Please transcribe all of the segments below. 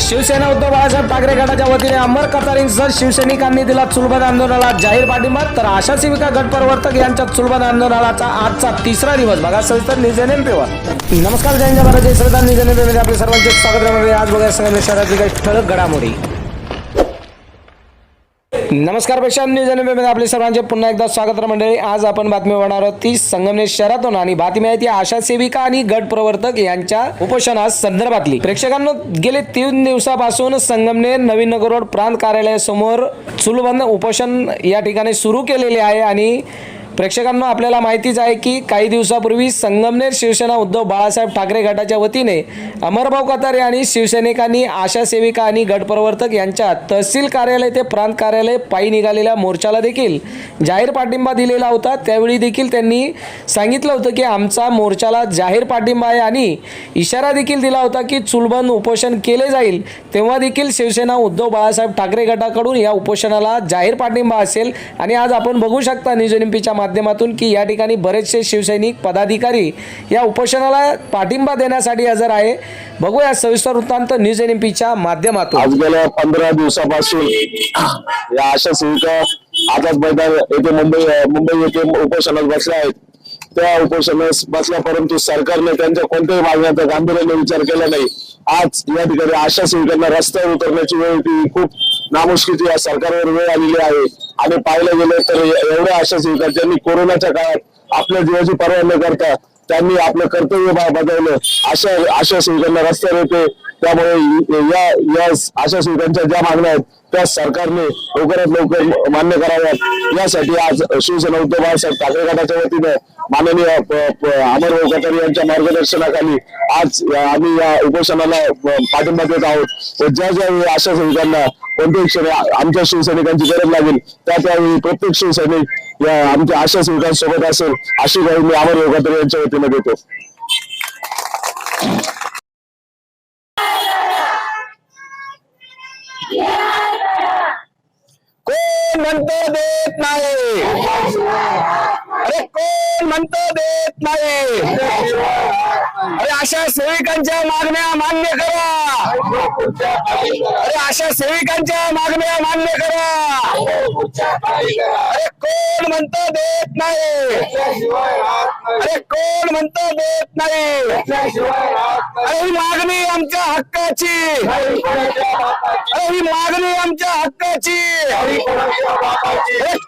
शिवसेना उद्धव बाळासाहेब ठाकरे गटाच्या वतीने अमर कतारींसह शिवसैनिकांनी दिला चुलबंद आंदोलनाला जाहीर पाठिंबा तर आशा सेविका गट प्रवर्तक यांच्या चुलबंद आंदोलनाचा आजचा तिसरा दिवस. बघा सविस्तर निजेन पेवर नमस्कार जय भारत जय श्रद्धा निजने पेवर आपले सर्वांचे स्वागत आहे. आज बघा संगमेश्वर शहरातील काही ठळक घडामोडी. नमस्कार प्रशांत न्यूजमध्ये आपले सर्वांचे पुन्हा एकदा स्वागत मंडळी. आज आपण बातमी होणार आहोत ती संगमनेर शहरातून आणि बातमी आहे ती आशा सेविका आणि गट प्रवर्तक यांच्या उपोषणा संदर्भातली. प्रेक्षकांना गेले तीन दिवसापासून संगमनेर नवीन नगर रोड प्रांत कार्यालयासमोर चुलबंद उपोषण या ठिकाणी सुरू केलेले आहे आणि प्रेक्षकांना आपल्याला माहितीच आहे की काही दिवसापूर्वी संगमनेर शिवसेना उद्धव बाळासाहेब ठाकरे गटाच्या वतीने अमरभाऊ कतारे आणि शिवसैनिकांनी आशा सेविका आणि गटप्रवर्तक यांच्या तहसील कार्यालय ते प्रांत कार्यालय पायी निघालेल्या मोर्चाला देखील जाहीर पाठिंबा दिलेला होता. त्यावेळी देखील त्यांनी सांगितलं होतं की आमचा मोर्चाला जाहीर पाठिंबा आहे आणि इशारा देखील दिला होता की चुलबंद उपोषण केले जाईल तेव्हा देखील शिवसेना उद्धव बाळासाहेब ठाकरे गटाकडून या उपोषणाला जाहीर पाठिंबा असेल. आणि आज आपण बघू शकता न्यूज एनपीच्या माध्यमातून माध्यमातून की या ठिकाणी बरेचसे शिवसैनिक पदाधिकारी या उपोषणाला पाठिंबा देण्यासाठी हजर आहे. बघूया सविस्तर वृत्तांत न्यूज एन एमपीच्या माध्यमातून. आज गेल्या पंधरा दिवसापासून या आशा सेविका आझाद मैदान येथे मुंबई मुंबई येथे उपोषणात बसल्या आहेत. त्या उपोषणास बसल्या परंतु सरकारने त्यांच्या कोणत्याही मागण्याचा गांभीर्याने विचार केला नाही. आज या ठिकाणी आशा सेविकांना रस्त्यावर उतरण्याची वेळ होती खूप नामुष्कीची या सरकारवर वेळ आलेली आहे. आणि पाहिलं गेलं तर एवढ्या आशा स्वीकार ज्यांनी कोरोनाच्या काळात आपल्या जीवाची पर्वा न करता त्यांनी आपलं कर्तव्य बजावलं. अशा अशा सेविकांना रस्त्यावर येते. त्यामुळे या या अशा सुविधांच्या ज्या मागण्या आहेत त्या सरकारने लवकरात लवकर मान्य कराव्यात. यासाठी आज शिवसेना उद्धव बाळासाहेब ठाकरे गटाच्या वतीने माननीय अमर कटारे यांच्या मार्गदर्शनाखाली आज आम्ही या उपोषणाला पाठिंबा देत आहोत. व ज्या ज्या आशा अशा सैनिकांना कोणत्याही क्षणी आमच्या शिवसैनिकांची गरज लागेल त्या त्यावेळी प्रत्येक शिवसैनिक आमच्या आशा सैनिकांसोबत असेल अशी काही मी अमर भाऊ कटारे यांच्या वतीने देतो. कोण म्हणतो देत नाही? अरे कोण म्हणतो देत नाही? अरे अशा सेविकांच्या मागण्या मान्य करा. अरे अशा सेविकांच्या मागण्या मान्य करा. अरे कोण म्हणतो देत नाही? अरे कोण म्हणतो देत नाही. अरे ही मागणी आमच्या हक्काची. अरे ही मागणी आमच्या हक्काची.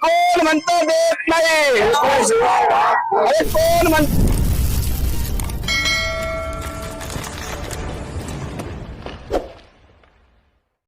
कोण म्हणतो देत नाही. अरे कोण म्हणतो